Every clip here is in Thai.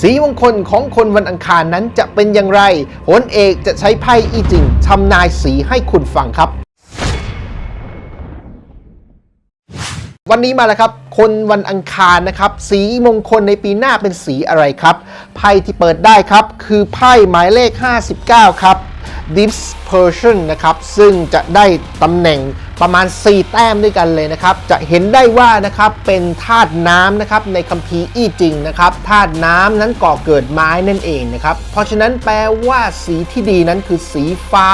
สีมงคลของคนวันอังคารนั้นจะเป็นอย่างไรโหนเอกจะใช้ไพ่อีจิงทำนายสีให้คุณฟังครับ วันนี้มาแล้วครับ คนวันอังคารนะครับ สีมงคลในปีหน้าเป็นสีอะไรครับ ไพ่ที่เปิดได้ครับ คือไพ่หมายเลข 59 ครับ Dispersion นะครับ ซึ่งจะได้ตำแหน่งประมาณ 4 แต้มด้วยกันเลยนะครับ จะเห็นได้ว่านะครับเป็นธาตุน้ำนะครับในคัมภีร์อี้จริงนะครับธาตุน้ำนั้นก่อเกิดไม้นั่นเองนะครับ เพราะฉะนั้นแปลว่าสีที่ดีนั้นคือสีฟ้า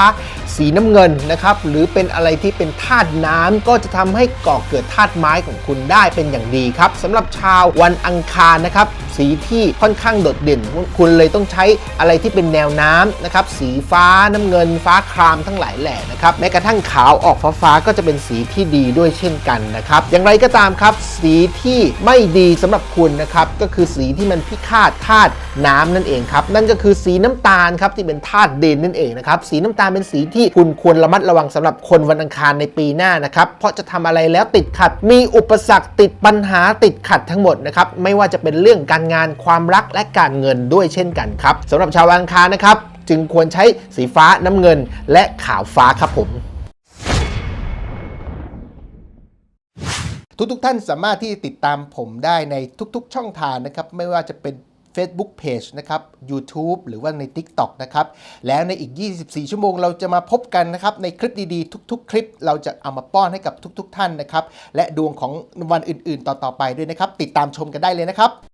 สีน้ำเงินนะครับ หรือเป็นอะไรที่เป็นธาตุน้ำก็จะทำให้ก่อเกิดธาตุไม้ของคุณได้เป็นอย่างดีครับสำหรับชาววันอังคารนะครับ สีที่ค่อนข้างโดดเด่น คุณเลยต้องใช้อะไรที่เป็นแนวน้ำนะครับสีฟ้าน้ำเงิน ฟ้าครามทั้งหลายแหล่นะครับแม้กระทั่งขาวออกฟ้าฟ้าก็จะเป็นสีที่ดีด้วยเช่นกันนะครับอย่างไรก็ตามครับ สีที่ไม่ดีสำหรับคุณนะครับก็คือสีที่มันพิฆาตธาตุน้ำนั่นเองครับนั่นก็คือสีน้ำตาลครับที่เป็นธาตุดินนั่นเองนะครับสีน้ำตาลเป็นสีที่คุณควรระมัดระวังสำหรับคนวันอังคารในปีหน้านะครับเพราะจะทำอะไรแล้วติดขัด มีอุปสรรคติดปัญหาติดขัดทั้งหมดนะครับไม่ว่าจะเป็นเรื่องการงานความรักและการเงินด้วยเช่นกันครับสำหรับชาวอังคารนะครับ จึงควรใช้สีฟ้าน้ำเงินและขาวฟ้าครับผมทุกๆท่านสามารถที่ติดตามผมได้ในทุกๆ ช่องทางนะครับ ไม่ว่าจะเป็น Facebook Page นะครับ YouTube หรือว่าใน TikTok นะครับ แล้วในอีก 24 ชั่วโมงเราจะมาพบกันนะครับ ในคลิปดีๆ ทุก ๆ คลิป เราจะเอามาป้อนให้กับทุก ๆ ท่านนะครับ และดวงของวันอื่นๆ ต่อๆไปด้วยนะครับ ติดตามชมกันได้เลยนะครับ